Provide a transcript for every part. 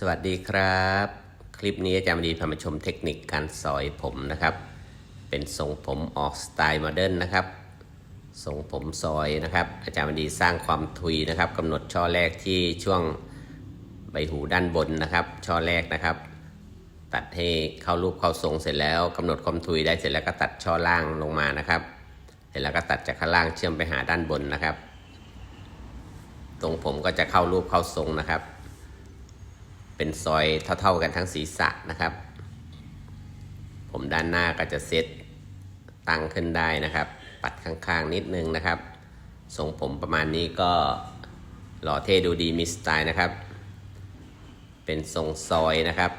สวัสดีครับ คลิปนี้อาจารย์มณีพามาชมเทคนิคการซอยผมนะครับ เป็นทรงผมออกสไตล์โมเดิร์นนะครับทรงผมซอยนะครับ อาจารย์มณีสร้างความทุยนะครับกำหนดช่อแรกที่ช่วงใบหูด้านบนนะครับ ช่อแรกนะครับ ตัดให้เข้ารูปเข้าทรงเสร็จแล้วกำหนดความทุยได้เสร็จแล้วก็ตัดช่อล่างลงมานะครับ เสร็จแล้วก็ตัดจากข้างล่างเชื่อมไปหาด้านบนนะครับ ตรงผมก็จะเข้ารูปเข้าทรงนะครับ เป็นซอยเท่าๆกันทั้งศีรษะนะครับ ผมด้านหน้าก็จะเซตตั้งขึ้นได้นะครับ ปัดข้างๆนิดนึงนะครับทรงผมประมาณนี้ก็หล่อเท่ดูดีมีสไตล์นะครับ เป็นทรงซอยนะครับ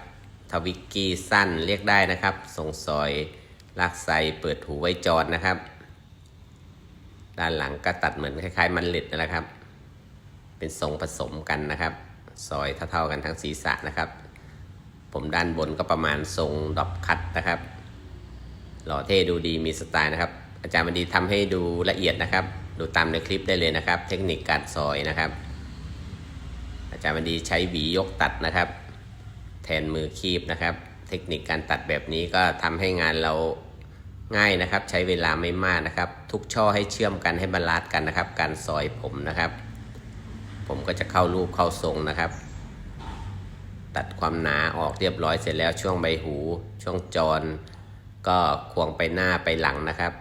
ทวิกกี้สั้นเรียกได้นะครับ ทรงซอยลากไซเปิดหูไว้จอดนะครับ ด้านหลังก็ตัดเหมือนคล้ายๆ มันเล็ดนะครับ เป็นทรงผสมกันนะครับ ซอยเท่าๆกันทั้งศีรษะนะครับ ผมด้านบนก็ประมาณทรงดอบคัตนะครับ หล่อเท่ดูดีมีสไตล์นะครับ อาจารย์บันดีทำให้ดูละเอียดนะครับ ดูตามในคลิปได้เลยนะครับ เทคนิคการซอยนะครับ อาจารย์บันดีใช้หวียกตัดนะครับ แทนมือคีบนะครับ เทคนิคการตัดแบบนี้ก็ทำให้งานเราง่ายนะครับ ใช้เวลาไม่มากนะครับ ทุกช่อให้เชื่อมกันให้บรรลัดกันนะครับ การซอยผมนะครับ ผมก็จะเข้ารูปเข้าทรงนะครับ ตัดความหนาออกเรียบร้อยเสร็จแล้วช่วงใบหู ช่วงจร ก็ควงไปหน้าไปหลังนะครับ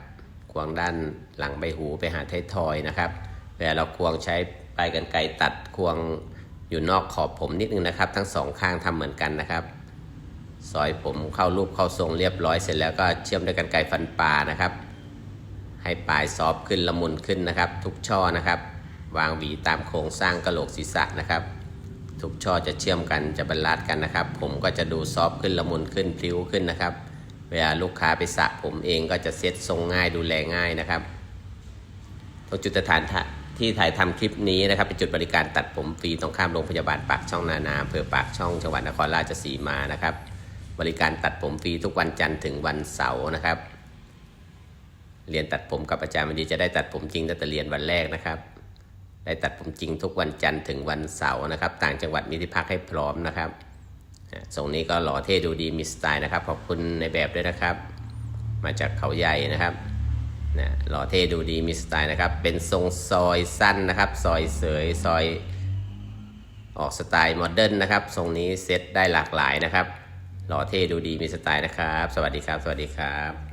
ควงด้านหลังใบหูไปหาท้ายทอยนะครับเวลาเราควงใช้ปลายกันไกรตัดควงอยู่นอกขอบผมนิดนึงนะครับ ทั้งสองข้างทำเหมือนกันนะครับซอยผมเข้ารูปเข้าทรงเรียบร้อยเสร็จแล้วก็เชื่อมด้วยกันไกรฟันปลานะครับ ให้ปลายซอฟขึ้นละมุนขึ้นนะครับ ทุกช่อนะครับ วางหวีตามโครงสร้างกระโหลกศีรษะนะครับ ทุกช่อจะเชื่อมกันจะบรรลัดกันนะครับ ผมก็จะดูซอฟต์ขึ้นละมุนขึ้นพลิ้วขึ้นนะครับ เวลาลูกค้าไปสระผมเองก็จะเซ็ตทรงง่ายดูแลง่ายนะครับตรงจุดสถานที่ถ่ายทำคลิปนี้นะครับเป็นจุดบริการตัดผมฟรีตรงข้ามโรงพยาบาลปากช่องนานาอำเภอปากช่องจังหวัดนครราชสีมานะครับ บริการตัดผมฟรีทุกวันจันทร์ถึงวันเสาร์นะครับ เรียนตัดผมกับอาจารย์วันดีจะได้ตัดผมจริงตั้งแต่เรียนวันแรกนะครับ ได้ตัดผมจริงทุกวันจันทร์ถึงวันเสาร์นะครับ ต่างจังหวัดมีที่พักให้พร้อมนะครับอะทรงนี้ก็หล่อเท่ดูดีมีสไตล์นะครับ ขอบคุณในแบบด้วยนะครับ มาจากเขาใหญ่นะครับนะหล่อเท่ดูดีมีสไตล์นะครับ เป็นทรงซอยสั้นนะครับ ซอยเสยซอย ออกสไตล์โมเดิร์นนะครับ ทรงนี้เซ็ตได้หลากหลายนะครับ หล่อเท่ดูดีมีสไตล์นะครับ สวัสดีครับ สวัสดีครับ